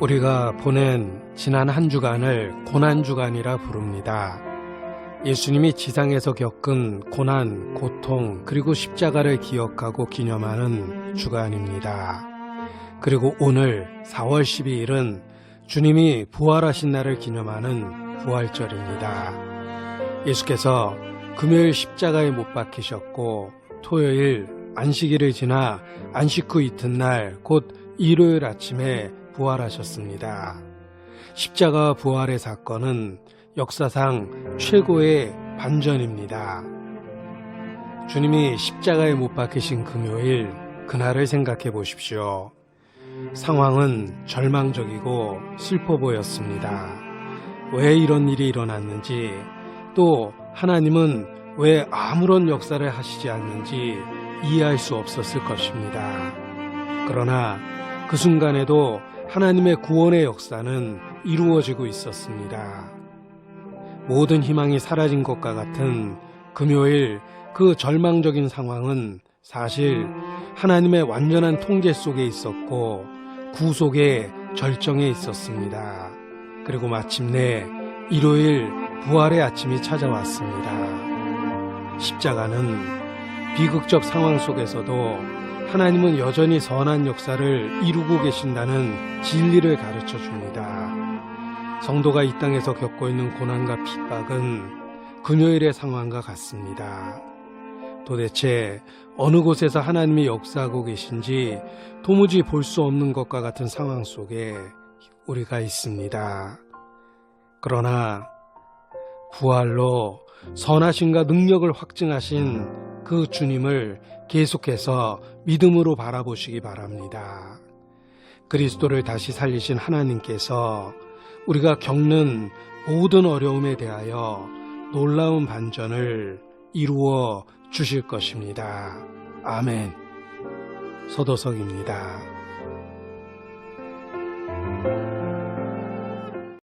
우리가 보낸 지난 한 주간을 고난주간이라 부릅니다. 예수님이 지상에서 겪은 고난, 고통, 그리고 십자가를 기억하고 기념하는 주간입니다. 그리고 오늘 4월 12일은 주님이 부활하신 날을 기념하는 부활절입니다. 예수께서 금요일 십자가에 못 박히셨고 토요일 안식일을 지나 안식 후 이튿날 곧 일요일 아침에 부활하셨습니다. 십자가 부활의 사건은 역사상 최고의 반전입니다. 주님이 십자가에 못 박히신 금요일 그날을 생각해 보십시오. 상황은 절망적이고 슬퍼 보였습니다. 왜 이런 일이 일어났는지 또 하나님은 왜 아무런 역사를 하시지 않는지 이해할 수 없었을 것입니다. 그러나 그 순간에도 하나님의 구원의 역사는 이루어지고 있었습니다. 모든 희망이 사라진 것과 같은 금요일 그 절망적인 상황은 사실 하나님의 완전한 통제 속에 있었고 구속의 절정에 있었습니다. 그리고 마침내 일요일 부활의 아침이 찾아왔습니다. 십자가는 비극적 상황 속에서도 하나님은 여전히 선한 역사를 이루고 계신다는 진리를 가르쳐 줍니다. 성도가 이 땅에서 겪고 있는 고난과 핍박은 금요일의 상황과 같습니다. 도대체 어느 곳에서 하나님이 역사하고 계신지 도무지 볼 수 없는 것과 같은 상황 속에 우리가 있습니다. 그러나 부활로 선하심과 능력을 확증하신 그 주님을 계속해서 믿음으로 바라보시기 바랍니다. 그리스도를 다시 살리신 하나님께서 우리가 겪는 모든 어려움에 대하여 놀라운 반전을 이루어 주실 것입니다. 아멘. 서도석입니다.